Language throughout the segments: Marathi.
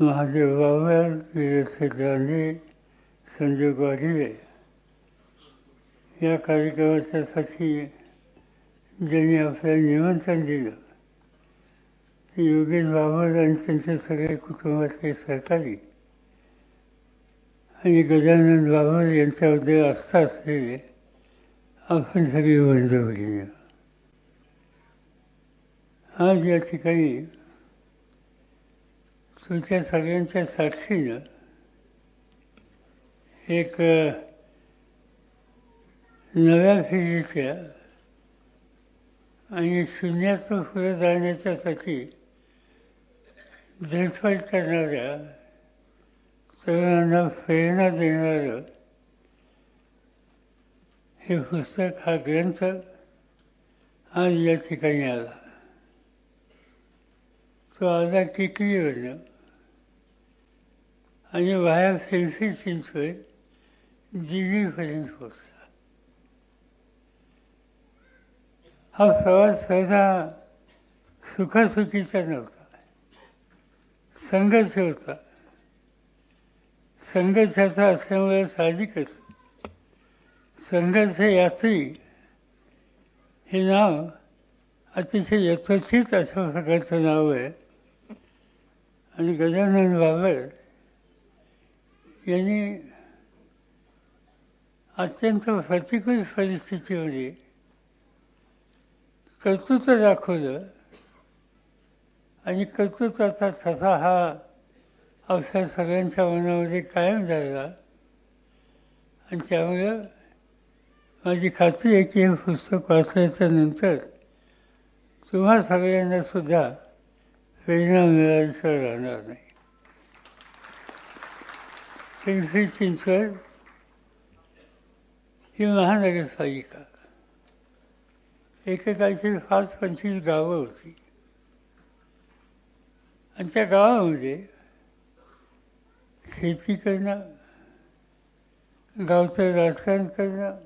महादेव बाबा विरसेट गांधी संजय ग्वाडिले या कार्यक्रमाच्यासाठी ज्यांनी आपल्याला निमंत्रण दिलं ते योगेश बाबर आणि त्यांचे सगळे कुटुंबातले सहकारी आणि गजानन बाबर यांच्याबद्दल आस्था असलेले आपण सगळी बंधू आज या ठिकाणी तुमच्या सगळ्यांच्या साक्षीनं एक नव्या पिढीच्या आणि शून्यातून पुढे जाण्याच्यासाठी धडपड करणाऱ्या तरुणांना प्रेरणा देणारं हे पुस्तक हा ग्रंथ आज या ठिकाणी आला. तो आला टिकलीवरनं आणि वाया फिरफी चिंचवड दिल्लीपर्यंत पोचला हा प्रवास सहसा सुखासुखीचा नव्हता. संघर्ष होता. संघर्षाचा असल्यामुळे साहजिकच संघर्ष यात्री हे नाव अतिशय यथोचित अशा प्रकारचं नाव आहे. आणि गजानन बाबर यांनी अत्यंत प्रतिकूल परिस्थितीमध्ये कर्तृत्व दाखवलं आणि कर्तृत्वाचा ठसा हा अवसर सगळ्यांच्या मनामध्ये कायम झाला आणि त्यामुळं माझी खात्री आहे की हे पुस्तक वाचल्याच्या नंतर तुम्हा सगळ्यांना सुद्धा प्रेरणा मिळाल्याशिवाय राहणार नाही. पिंपरी चिंचवड ही महानगरपालिका एकेकाळची पाच पंचवीस गावं होती आणि त्या गावामध्ये शेती करणं गावचं राजकारण करणं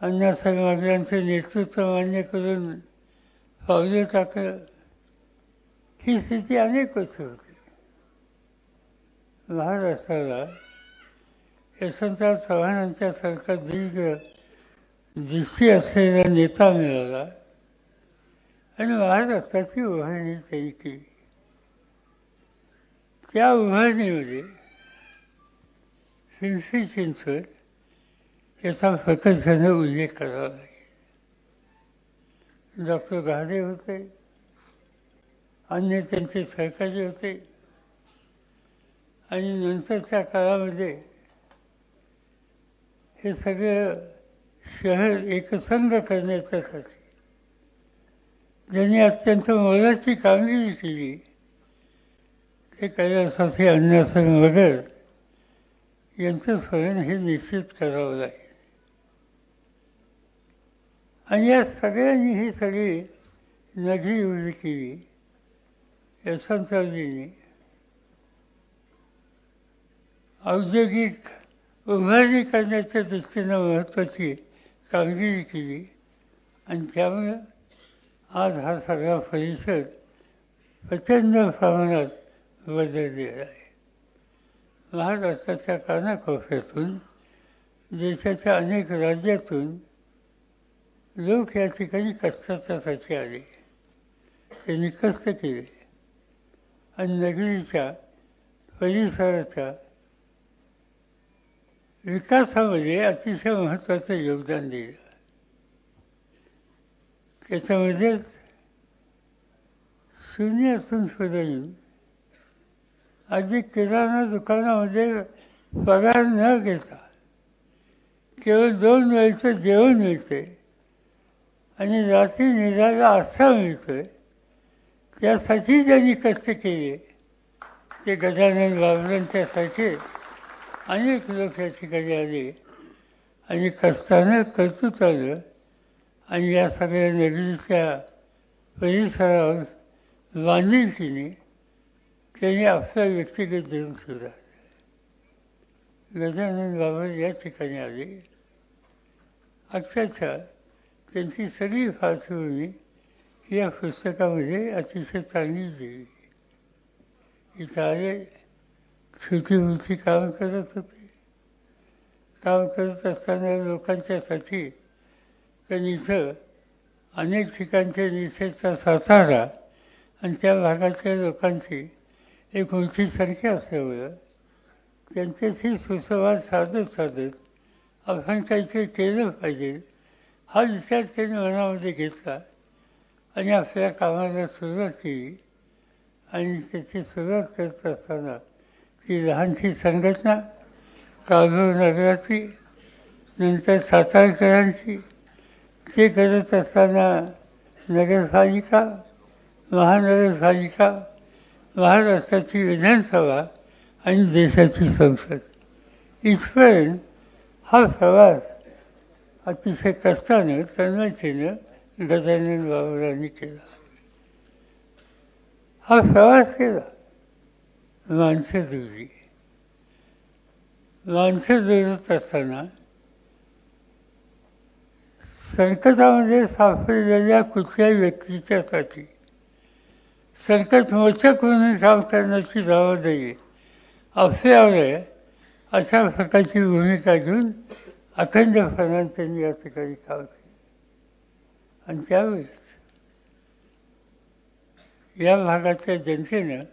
अण्णासाहेब मागऱ्यांचं नेतृत्व मान्य करून पावलं टाकलं ही स्थिती अनेक वर्ष होती महाराष्ट्राला यशवंतराव चव्हाणांच्यासारखा दीर्घ दृष्टी असलेला नेता मिळाला आणि महाराष्ट्राची उभारणी त्यांनी केली. त्या उभारणीमध्ये शिंशी चिंचवड याचा प्रकर्षाने उल्लेख करावा लागेल. डॉक्टर घाडे होते. अन्य त्यांचे सहकारी होते. आणि नंतरच्या काळामध्ये हे सगळं शहर एकसंघ करण्याच्यासाठी ज्यांनी अत्यंत मोलाची कामगिरी केली ते कैलासाचे अन्नासन वगैरे यांचं स्वयं हे निश्चित करावं लागेल. आणि या सगळ्यांनी ही सगळी नदी उभी केली यशवंतरावजींनी. औद्योगिक उभारणी करण्याच्या दृष्टीनं महत्त्वाची कामगिरी केली. आणि त्यामुळे आज हा सगळा परिसर प्रचंड प्रमाणात बदललेला आहे. महाराष्ट्राच्या कानाकोपऱ्यातून देशाच्या अनेक राज्यातून लोक या ठिकाणी कष्टाच्यासाठी आले. त्यांनी कष्ट केले. आणि नगरीच्या परिसराच्या विकासामध्ये अतिशय महत्त्वाचं योगदान दिलं. त्याच्यामध्ये शून्य असून सुद्धा येऊन अगदी किराणा दुकानामध्ये पगार न घेता केवळ दोन वेळचं जेवण मिळते आणि रात्री निघायला आस्था मिळतोय. त्यासाठी ज्यांनी कष्ट केले. ते गजानन बाबरांच्यासारखे अनेक लोक या ठिकाणी आले आणि कष्टानं कर्तृत्वानं आणि या सगळ्या नगरीच्या परिसरावर बांधिलकीने त्यांनी आपला व्यक्तिगत जीवन सुधारलं. गजानन बाबा या ठिकाणी आले. अक्षरशः त्यांची सगळी पार्श्वभूमी या पुस्तकामध्ये अतिशय चांगली दिली इथं आले छोटी मोठी कामं करत होते. काम करत असताना लोकांच्यासाठी त्यांनी इथं अनेक ठिकाणच्या निषेधचा सातारा आणि त्या भागातल्या लोकांची एक मोठी संख्या असल्यामुळं त्यांच्याशी सुसंवाद साधत साधत आपण काहीतरी केलं पाहिजे हा विचार त्यांनी मनामध्ये घेतला आणि आपल्या कामाला सुरुवात केली आणि त्याची सुरुवात करत असताना ही लहानशी संघटना काळभोर नगराची नंतर सातारकरांची. ते करत असताना नगरपालिका महानगरपालिका महाराष्ट्राची विधानसभा आणि देशाची संसद. इथपर्यंत हा प्रवास अतिशय कष्टानं तन्मयतेनं गजानन बाबरांनी केला. हा प्रवास केला. माणसं जुळली. माणसं जुळत असताना संकटामध्ये सापडलेल्या कुठल्याही व्यक्तीच्यासाठी संकट मोचक म्हणून काम करण्याची जबाबदारी आपल्यावर आहे अशा प्रकारची भूमिका घेऊन अखंडपणाने त्यांनी या ठिकाणी काम केलं. आणि त्यावेळेस या भागाच्या जनतेनं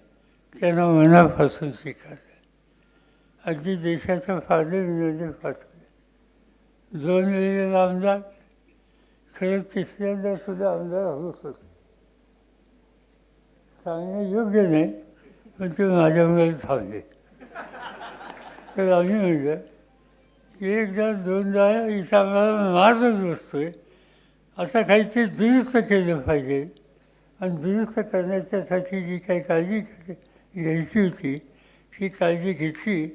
त्यांना मनापासून शिकायचं अगदी देशाचे फादर विनोदी पाठवले दोन वेळेला आमदार खरं तिसऱ्यांदा सुद्धा आमदार होत होते. सांगणं योग्य नाही पण ते माझ्यामुळे थांबले. तर आम्ही म्हणलं की एकदा दोनदा इथं आम्हाला मारच बसतोय. असं काहीतरी दुरुस्त केलं पाहिजे. आणि दुरुस्त करण्याच्यासाठी जी काही काळजी करते घ्यायची होती ही काळजी घेतली.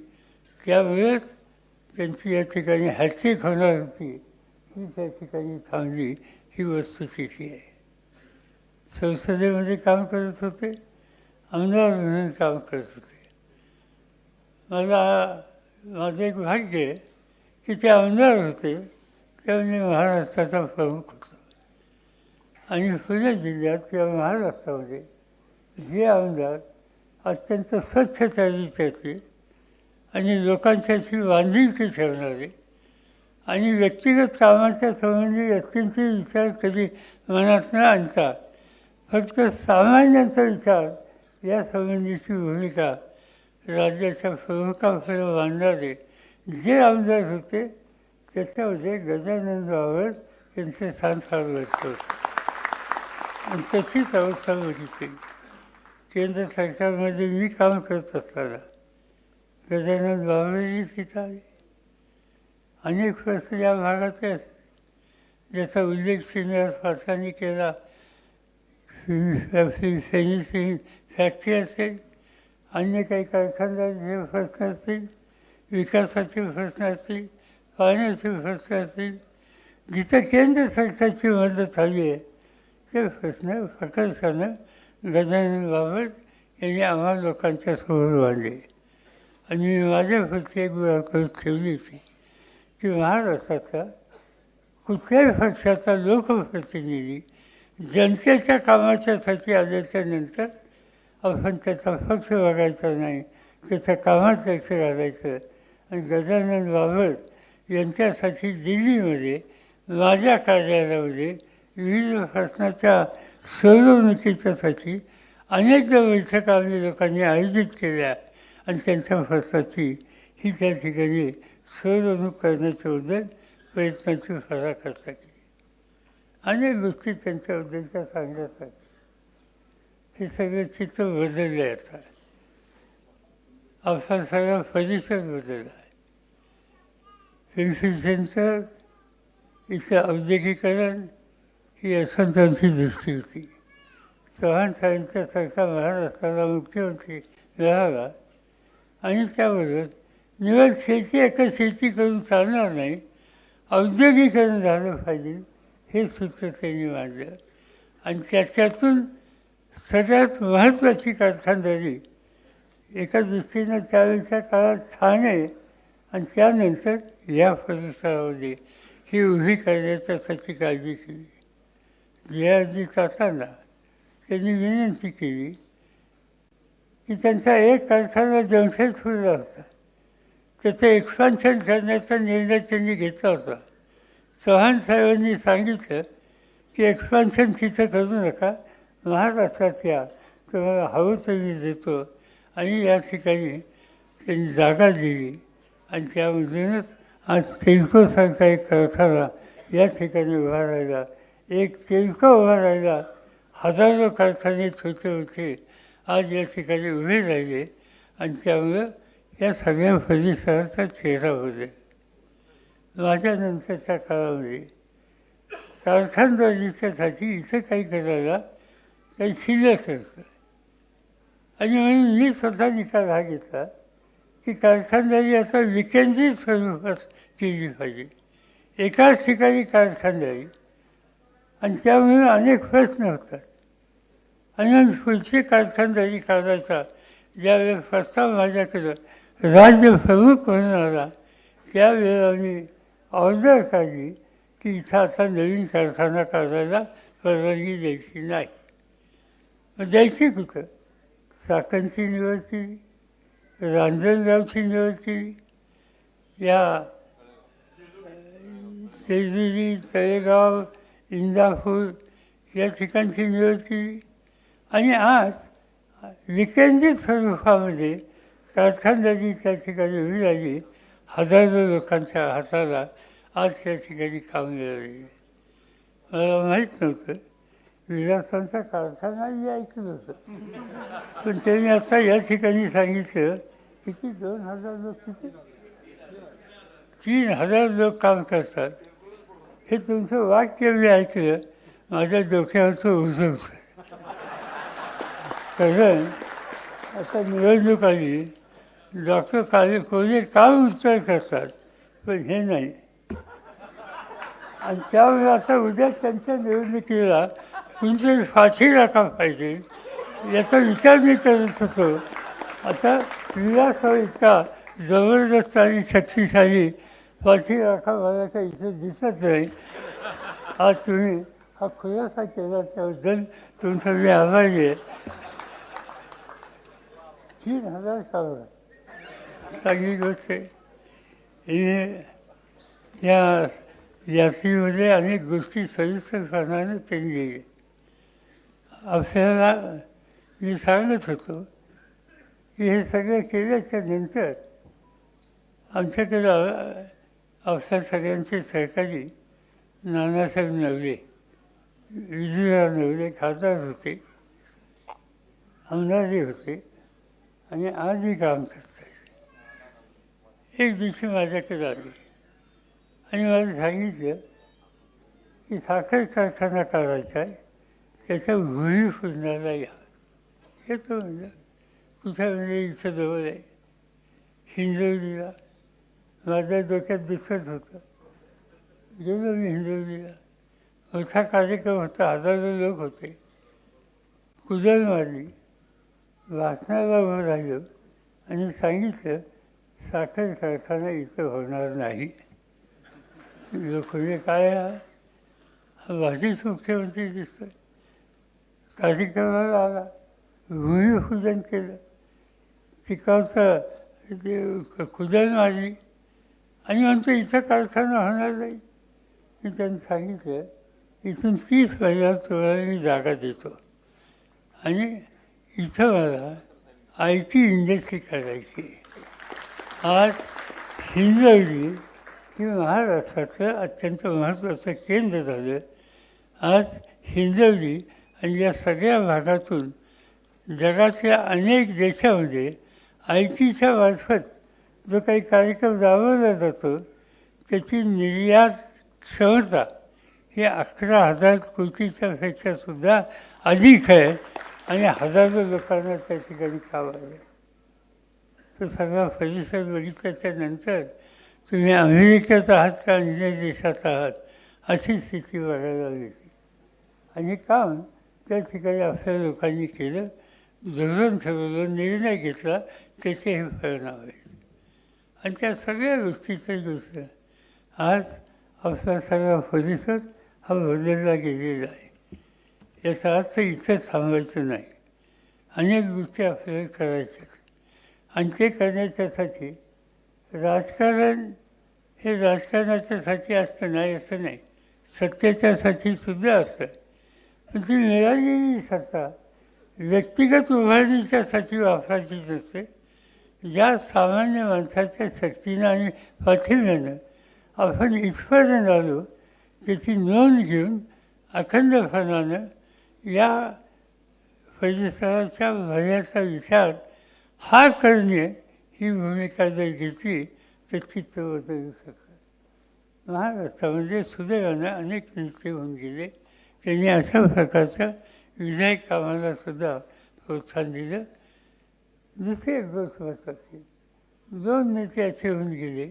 त्यावेळेस त्यांची या ठिकाणी हॅट्रिक होणार होती. ही त्या ठिकाणी थांबली ही वस्तुस्थिती आहे. संसदेमध्ये काम करत होते आमदार म्हणून काम करत होते. मला माझं एक भाग्य आहे की ते आमदार होते ते म्हणजे महाराष्ट्राचा प्रमुख होतो. आणि पुणे जिल्ह्यात किंवा महाराष्ट्रामध्ये जे आमदार अत्यंत स्वच्छ चारित्र्याचे आणि लोकांच्याशी बांधिलकी ठेवणारी आणि व्यक्तिगत कामाच्या संबंधी व्यक्तींचे विचार कधी मनात न आणता फक्त सामान्यांचा विचार या संबंधीची भूमिका राज्याच्या प्रमुखाकडे बांधणारे जे आमदार होते त्याच्यामध्ये गजानन बाबत त्यांचे स्थान फार व्यक्त आणि तशीच अवस्था बघितली. केंद्र सरकारमध्ये मी काम करत असताना गजानन बाबरही तिथं आले अनेक प्रश्न या भागात आहेत ज्याचा उल्लेख श्रीनिवास पासांनी केला. सैनिक फॅक्टरी असेल अन्य काही कारखानदारांचे प्रश्न असतील विकासाचे प्रश्न असतील पाण्याचे प्रश्न असतील जिथं केंद्र सरकारची मदत हवी आहे ते प्रश्न प्रकर्षानं गजाननबाबत यांनी आम्हा लोकांच्या समोर मांडले. आणि मी माझ्या पुढची एक करून ठेवली होती की महाराष्ट्राचा कुठल्याही पक्षाचा लोकप्रतिनिधी जनतेच्या कामाच्यासाठी आल्याच्यानंतर आपण त्याचा पक्ष बघायचा नाही त्याच्या कामात लक्ष घालायचं. आणि गजानन बाबत यांच्यासाठी दिल्लीमध्ये माझ्या कार्यालयामध्ये विविध प्रश्नाच्या सोडवणुकीच्यासाठी अनेकदा बैठका आम्ही लोकांनी आयोजित केल्या आणि त्यांच्या प्रश्नाची ही त्या ठिकाणी सोडवणूक करण्याच्याबद्दल प्रयत्नाची फरा करतात. अनेक गोष्टी त्यांच्याबद्दलच्या सांगण्यासाठी. हे सगळं चित्र बदलले आता आपला सगळा परिसर बदलला आहे. फिल्म सेंटर इथं औद्योगिकरण ही यशवंतांची दृष्टी होती. चव्हाण साहेबांच्या सरकार महाराष्ट्राला मुख्यमंत्री मिळाला आणि त्याबरोबर निवड शेती एका शेती करून चालणार नाही औद्योगिकरण झालं पाहिजे हे सूत्र त्यांनी मांडलं. आणि त्याच्यातून सगळ्यात महत्त्वाची कारखानदारी एका दृष्टीनं त्यावेळेच्या काळात ठाणे आणि त्यानंतर या परिसरामध्ये ही उभी करण्याच्यासाठी काळजी केली. जयाजी काकांना त्यांनी विनंती केली की त्यांचा एक अर्थानं जंक्शन ठेवला होता. त्याचं एक्सपान्शन करण्याचा निर्णय त्यांनी घेतला होता. चव्हाण साहेबांनी सांगितलं की एक्सपान्शन तिथं करू नका. महाराष्ट्रात या तुम्हाला हवं तरी देतो. आणि या ठिकाणी त्यांनी जागा दिली. आणि त्यामधूनच आज तेलकोसारखा एक कारखाना या ठिकाणी उभा राहिला एक तेलको उभा राहिला हजारो कारखाने छोटे होते. आज या ठिकाणी उभे राहिले आणि त्यामुळं या सगळ्या परिसराचा चेहरा होते. माझ्यानंतरच्या काळामध्ये कारखानदारीच्यासाठी इथं काही करायला काही शिल्लक असतं आणि म्हणून मी स्वतः निकाल हा घेतला की कारखानदारी आता विकेंद्रित स्वरूपात केली पाहिजे. एकाच ठिकाणी कारखानदारी आणि त्यामुळे अनेक प्रश्न होतात. आणि मग पुढची कारखानदारी करायचा ज्यावेळेस प्रस्ताव माझ्याकडं राज्य प्रमुख म्हणून आला त्यावेळेला मी ऑर्डर काढली की इथं आता नवीन कारखाना काढायला परवानगी द्यायची नाही. मग द्यायची कुठं? चाकणची निवड केली रांजणगावची निवड केली या जेजुरी तळेगाव इंदापूर या ठिकाणची निवड आणि आज विकेंद्रित स्वरूपामध्ये कारखानदारी त्या ठिकाणी उभी राहिली हजारो लोकांच्या हाताला आज त्या ठिकाणी काम मिळाले. मला माहीत नव्हतं. विलासांचा कारखानाही ऐकलं होतं. पण त्यांनी आता या ठिकाणी सांगितलं किती? दोन हजार लोक किती? तीन हजार लोक काम करतात. हे तुमचं वाक्य मी ऐकलं माझ्या डोक्यावरचं उजळ कारण आता निवडणूक आली डॉक्टर काले कोणी काय उत्तर करतात? पण हे नाही. आणि त्यावेळी आता उद्या त्यांच्या निवडणुकीला तुमचे फाशी राखा पाहिजे याचा विचार मी करत होतो. आता क्रीडा इतका जबरदस्त आणि शक्तिशाली पाठी राखा मला काही इथे दिसत नाही. आज तुम्ही हा खुलासा केला त्याबद्दल तुमचा मी आभारी आहे. तीन हजार कामगार चांगली गोष्ट आहे. हे या यात्रेमध्ये अनेक गोष्टी सविस्तरपणाने त्यांनी. गेले आपल्याला मी सांगत होतो की हे सगळं केल्याच्यानंतर आमच्याकडे आपल्या सगळ्यांचे सहकारी नानासाहेब नवले विजयराव नवले खासदार होते आमदारही होते आणि आजही काम करतात. एक दिवशी माझ्याकडे आली आणि मला सांगितलं की साखर कारखाना करायचा आहे त्याच्या भूमिपूजनाला या. येतो म्हणजे कुठे म्हणजे इथं जवळ आहे. हिंजवलीला माझ्या डोक्यात दिसत होतं. गेलो मी हिंजवडीला मोठा कार्यक्रम होता हजारो लोक होते. कुदळ मारली. वाचनाला उभं राहिलो आणि सांगितलं साखर कारखाना इथं होणार नाही. लोकांनी काय हा हा मुख्यमंत्री दिसतोय. कार्यक्रमाला आला. भूमिपूजन केलं. तिकडचं ते कुदळ मारली. आणि म्हणतो इथं कारखाना होणार नाही. मी त्यांनी सांगितलं इथून तीस हजार तुम्हाला मी जागा देतो. आणि इथं मला आय टी इंडस्ट्री करायची आज हिंजवली हे महाराष्ट्राचं अत्यंत महत्त्वाचं केंद्र झालं. आज हिंजवली आणि या सगळ्या भागातून जगातल्या अनेक देशामध्ये आय टीच्या मार्फत जो काही कार्यक्रम राबवला जातो त्याची निर्यात क्षमता ही अकरा हजार कोटीच्या पेक्षासुद्धा अधिक आहे आणि हजारो लोकांना त्या ठिकाणी काम आहे. तो सगळा परिसर बघितल्याच्या नंतर तुम्ही अमेरिकेत आहात का अन्य देशात आहात अशी स्थिती बघायला मिळते. आणि काम त्या ठिकाणी आपल्या लोकांनी केलं धोरण ठरवलं निर्णय घेतला त्याचे हे परिणाम आहेत. आणि त्या सगळ्या गोष्टीचं गोष्ट आज आपला सगळा परिसर हा बदलला गेलेला आहे. याचा अर्थ इथंच थांबायचं नाही. अनेक गोष्टी आपल्याला करायच्या आणि ते करण्याच्यासाठी राजकारण हे राजकारणाच्यासाठी असतं नाही असं नाही. सत्तेच्यासाठी सुद्धा असतं. पण ती मिळालेली सत्ता व्यक्तिगत उभारणीच्यासाठी वापरायची नसते. ज्या सामान्य माणसाच्या शक्तीनं आणि पाठिंब्यानं आपण इथपर्यंत आलो त्याची नोंद घेऊन अखंडपणानं या परिसराच्या भल्याचा विचार हा करणे ही भूमिका जर घेतली तर चित्र बदलू शकतं. महाराष्ट्रामध्ये सुदैवानं अनेक नेते होऊन गेले. त्यांनी अशा प्रकारच्या विजय कामाला सुद्धा प्रोत्साहन दिलं. दुसरे एक दोष महत्त्वाचे दोन नेते असे होऊन गेले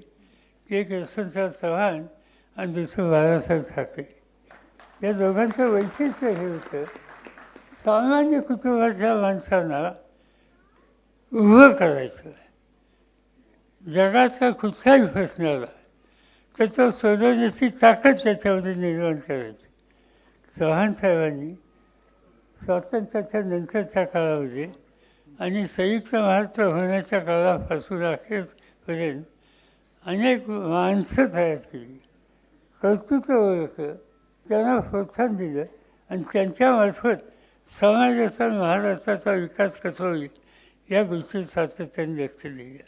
की एक यशवंतराव चव्हाण आणि दुसरं बाळासाहेब ठाकरे. या दोघांचं वैशिष्ट्य हे होतं सामान्य कुटुंबाच्या माणसांना उभं करायचं. जगाचा कुठलाही फसणारा आला तर तो सोडवण्याची ताकद त्याच्यामध्ये निर्माण करायची. चव्हाण साहेबांनी स्वातंत्र्याच्या नंतरच्या काळामध्ये आणि संयुक्त महाराष्ट्र होण्याच्या काळापासून अखेरपर्यंत अनेक माणसं तयार केली. कर्तृत्व ओळखलं त्यांना प्रोत्साहन दिलं आणि त्यांच्यामार्फत समाजाचा महाराष्ट्राचा विकास कसा होईल या गोष्टी सातत्याने व्यक्त दिल्या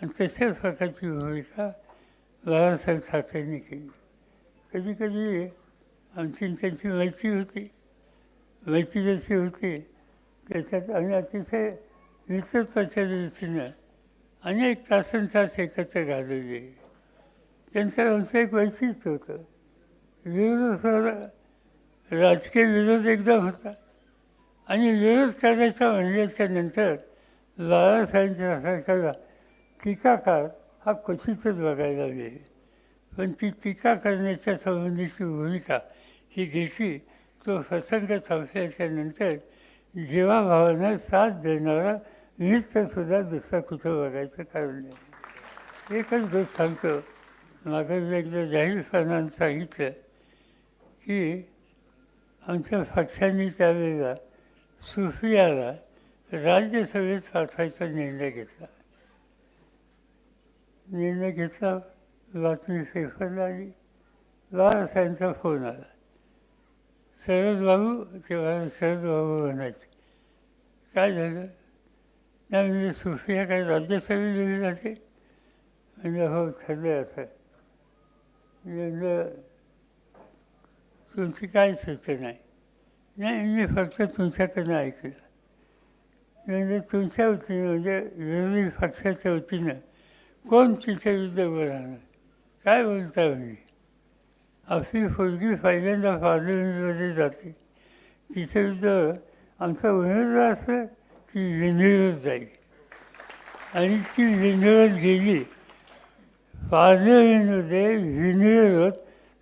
आणि तशाच प्रकारची भूमिका बाळासाहेब ठाकरेंनी केली. कधी कधी आमची त्यांची मैत्री होती मैत्री जशी होती. त्याच्यात आणि अतिशय नेतृत्वाच्या दृष्टीनं अनेक तासन तास एकत्र घालवले त्यांचं आमचं एक वैशिष्ट्य होतं. विरोध राजकीय विरोध एकदम होता आणि विरोध करायचा म्हणल्याच्या नंतर बाळासाहेबांच्या टीकाकार हा क्वचितच बघायला मिळेल पण ती टीका करण्याच्या संबंधीची भूमिका ही घेतली तो प्रसंग संपल्याच्या नंतर जीवाभावानं साथ देणारा नृत्यसुद्धा दुसरा कुठं बघायचं कारण नाही. एकच गोष्ट सांगतो. मागं एकदा जाहीर सणानं सांगितलं की आमच्या पक्षांनी त्यावेळेला सुफियाला राज्यसभेत पाठवायचा निर्णय घेतला. निर्णय घेतला बातमी पेपरला आली. बाळासाहेबांचा फोन आला. शरदबाबू तेव्हा शरदबाबू म्हणायचे काय झालं नाही म्हणजे सुफिया काय राज्यसभेत दिली जाते म्हणजे हो ठरलं असं म्हणजे तुमची काय सूचना आहे नाही मी फक्त तुमच्याकडनं ऐकलं म्हणजे तुमच्या वतीनं म्हणजे विरोधी पक्षाच्या वतीनं कोण तिच्या विरुद्ध उभं राहणार काय बोलता म्हणजे अशी फुलगी पहिल्यांदा पार्लमेंटमध्ये जाते. तिथे विरुद्ध आमचा उमेदवार असं ती विंधळत जाईल. आणि ती विंधळत गेली. पार्लमेंटमध्ये विंधळत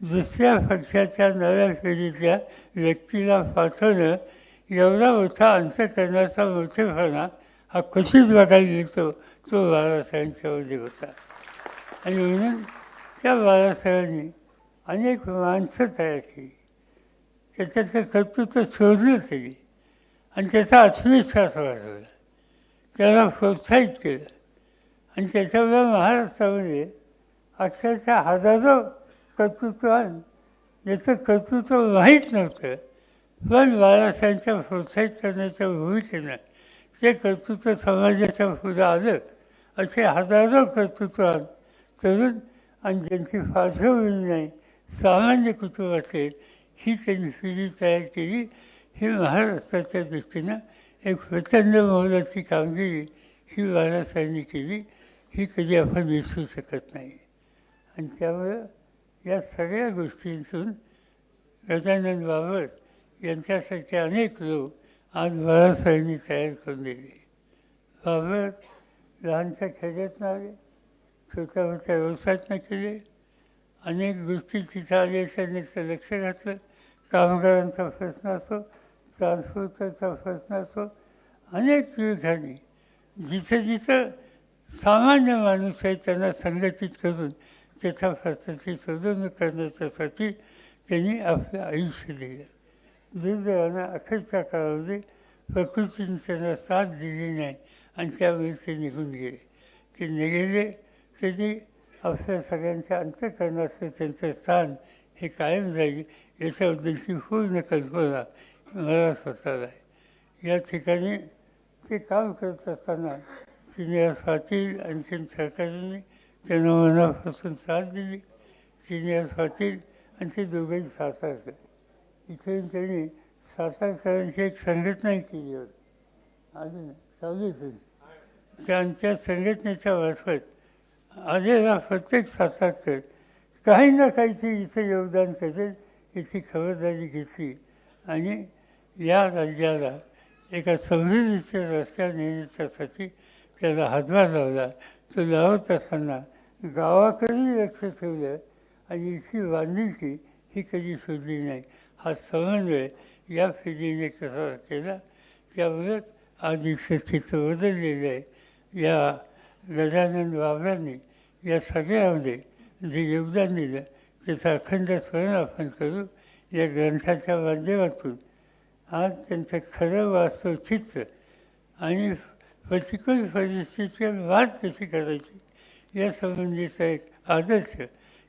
दुसऱ्या पक्षाच्या नव्या पिढीतल्या व्यक्तीला पाठवणं एवढा मोठा अंतकरणाचा मोठेपणा हा कशीच बघायला मिळतो तो बाळासाहेबांच्यामध्ये होता. आणि म्हणून त्या बाळासाहेबांनी अनेक माणसं तयार केली. त्याच्यातलं कर्तृत्व शोधलं त्यांनी. आणि त्याचा आत्मविश्वास वाढवला. त्याला प्रोत्साहित केलं. आणि त्याच्यामुळे महाराष्ट्रामध्ये अक्षरशः हजारो कर्तृत्वान ज्याचं कर्तृत्व माहीत नव्हतं. पण बाळासाहेबांच्या प्रोत्साहित करण्याच्या भूमिकेनं ते कर्तृत्व समाजाच्या पुढं आलं असे हजारो कर्तृत्वान तरुण आणि ज्यांची पार्श्वभूमी नाही सामान्य कुटुंबातले ही त्यांनी पिढी तयार केली. ही महाराष्ट्राच्या दृष्टीनं एक प्रचंड मोलाची कामगिरी ही बाळासाहेबांनी केली. ही कधी आपण विसरू शकत नाही. आणि त्यामुळं या सगळ्या गोष्टींतून गजानन बाबत यांच्यासारखे अनेक लोक आज बाळासाहेबांनी तयार करून दिले. बाबत लहानशा खेड्यातनं आले छोट्या मोठ्या व्यवसायातनं केले अनेक गोष्टी तिथं आले नुसतं लक्ष घातलं. कामगारांचा प्रश्न असो ट्रान्सपोर्टचा प्रश्न असो अनेक ठिकाणी जिथं जिथं सामान्य माणूस आहे त्यांना संघटित करून त्याच्या प्रश्नाची सोडवणूक करण्याच्यासाठी त्यांनी आपलं आयुष्य दिलं. दुर्दैवानं अखेरच्या काळामध्ये प्रकृतीने त्यांना साथ दिली नाही आणि त्यामुळे ते निघून गेले. ते निघेले त्यांनी आपल्या सगळ्यांच्या असते त्यांचं स्थान हे कायम जाईल याच्याबद्दलची पूर्ण कल्पना मला स्वतःला आहे. या ठिकाणी ते काम करत असताना सिनियर पाटील आणखीन सरकारने त्यांना मनापासून साथ दिली. सिनियर पाटील आणि ते दोघेही सातारकर इथे त्यांनी सातारकरांची एक संघटनाही केली होती. अजून चालू त्यांच्या संघटनेच्या मार्फत आलेला प्रत्येक सातारकर काही ना काहीतरी इथं योगदान करेल याची खबरदारी घेतली. आणि या राज्याला एका समृद्धीच्या रस्त्या नेण्याच्यासाठी त्याला हातभार लावला. तो लावत असताना गावाकडेही लक्ष ठेवलं आणि इथली बांधिलकी ही कधी सोडली नाही. हा समन्वय या फेरीने कसा केला? त्यामुळेच आज इथलं चित्र बदललेलं आहे. या गजानन बाबांनी या सगळ्यामध्ये जे योगदान दिलं त्याचं अखंड स्मरण आपण करू या ग्रंथाच्या माध्यमातून आज त्यांचं खरं वास्तव चित्र आणि प्रतिकूल परिस्थितीवर वाद कशी करायची या संबंधीचा एक आदर्श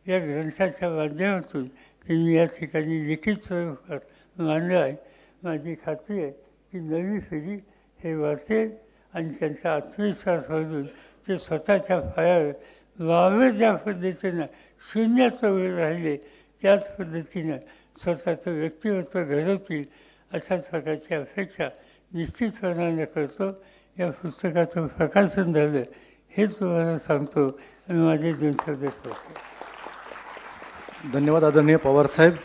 या ग्रंथाच्या माध्यमातून त्यांनी या ठिकाणी लिखित स्वरूपात मांडलं आहे माझी खात्री आहे की नवी पिढी हे वाचेल आणि त्यांचा आत्मविश्वास वाढून ते स्वतःच्या पायावर वावे ज्या पद्धतीनं शून्याचं उभे राहिले त्याच पद्धतीनं स्वतःचं व्यक्तिमत्व घडवतील अशाच प्रकारची अपेक्षा निश्चितपणाने करतो. या पुस्तकाचं प्रकाशन झालं हे तुम्हाला सांगतो आणि माझे दोन शब्द धन्यवाद आदरणीय पवार साहेब